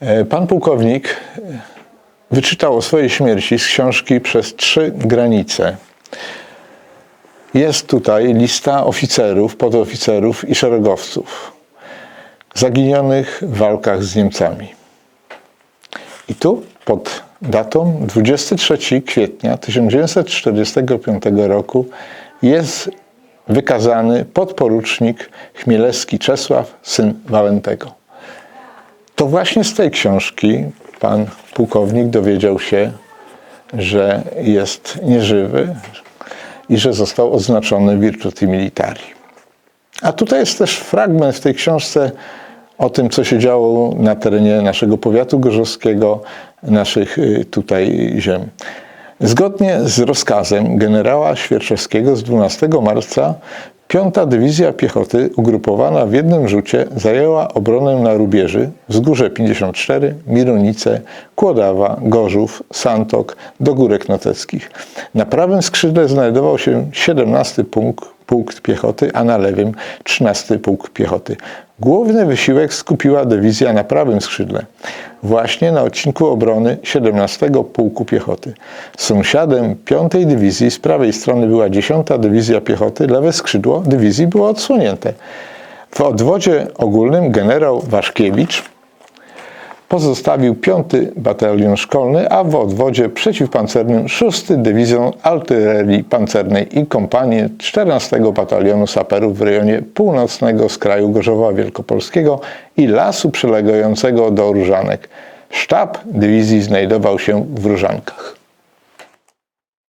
E, Pan pułkownik e, wyczytał o swojej śmierci z książki Przez trzy granice. Jest tutaj lista oficerów, podoficerów i szeregowców zaginionych w walkach z Niemcami. I tu pod datą 23 kwietnia 1945 roku jest wykazany podporucznik Chmielewski Czesław, syn Walentego. To właśnie z tej książki pan pułkownik dowiedział się, że jest nieżywy i że został oznaczony Virtuti Militari. A tutaj jest też fragment w tej książce o tym, co się działo na terenie naszego powiatu gorzowskiego, naszych y, tutaj ziem. Zgodnie z rozkazem generała Świerczewskiego z 12 marca 5. Dywizja Piechoty ugrupowana w jednym rzucie zajęła obronę na rubieży Wzgórze 54, Mironice, Kłodawa, Gorzów, Santok do Górek Noteckich. Na prawym skrzydle znajdował się 17 pułk, pułk piechoty, a na lewym 13 pułk piechoty. Główny wysiłek skupiła dywizja na prawym skrzydle, właśnie na odcinku obrony 17 Pułku Piechoty. Sąsiadem 5 Dywizji z prawej strony była 10 Dywizja Piechoty, lewe skrzydło dywizji było odsłonięte. W odwodzie ogólnym generał Waszkiewicz pozostawił 5 Batalion Szkolny, a w odwodzie przeciwpancernym 6 Dywizjon Artylerii Pancernej i kompanię 14 Batalionu Saperów w rejonie północnego skraju Gorzowa Wielkopolskiego i lasu przylegającego do Różanek. Sztab dywizji znajdował się w Różankach.